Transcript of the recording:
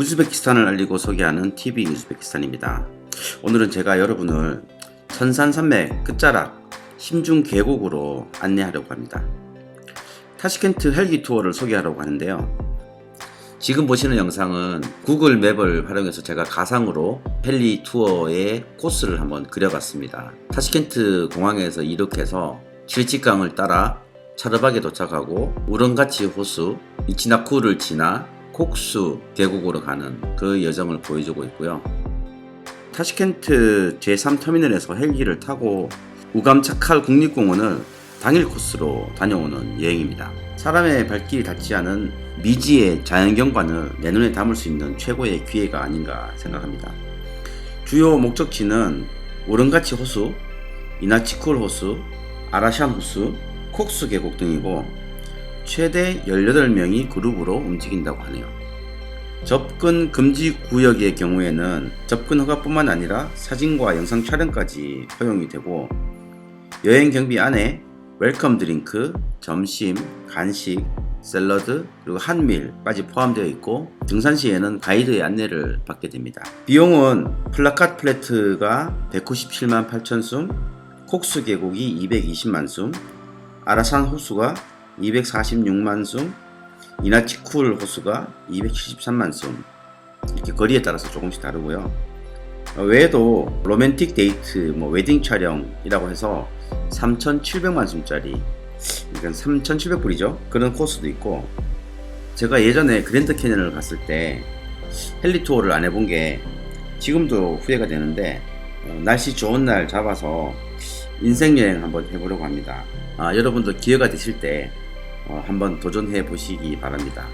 우즈베키스탄을 알리고 소개하는 TV 우즈베키스탄입니다. 오늘은 제가 여러분을 천산산맥 끝자락 심중 계곡으로 안내하려고 합니다. 타시켄트 헬기 투어를 소개하려고 하는데요. 지금 보시는 영상은 구글 맵을 활용해서 제가 가상으로 헬리 투어의 코스를 한번 그려봤습니다. 타시켄트 공항에서 이륙해서 칠직강을 따라 차르박에 도착하고 우렁가치 호수, 이치나쿠를 지나 콕수 계곡으로 가는 그 여정을 보여주고 있고요. 타시켄트 제3터미널에서 헬기를 타고 우감차칼 국립공원을 당일 코스로 다녀오는 여행입니다. 사람의 발길이 닿지 않은 미지의 자연경관을 내 눈에 담을 수 있는 최고의 기회가 아닌가 생각합니다. 주요 목적지는 오른가치 호수, 이나치쿨 호수, 아라샨 호수, 콕수 계곡 등이고 최대 18명이 그룹으로 움직인다고 하네요. 접근 금지 구역의 경우에는 접근 허가뿐만 아니라 사진과 영상 촬영까지 허용이 되고 여행 경비 안에 웰컴 드링크, 점심, 간식, 샐러드, 그리고 한밀까지 포함되어 있고 등산 시에는 가이드의 안내를 받게 됩니다. 비용은 플라카트 플래트가 197만 8천 숨, 콕스 계곡이 220만 숨, 아라산 호수가 246만 숨, 이나치쿨 호수가 273만 숨 이렇게 거리에 따라서 조금씩 다르고요. 어, 외에도 로맨틱 데이트, 뭐 웨딩 촬영이라고 해서 3,700만 숨짜리 이건 3,700불이죠. 그런 코스도 있고 제가 예전에 그랜드 캐년을 갔을 때 헬리 투어를 안 해본 게 지금도 후회가 되는데 어, 날씨 좋은 날 잡아서 인생 여행 한번 해보려고 합니다. 아, 여러분도 기회가 되실 때 어, 한번 도전해 보시기 바랍니다.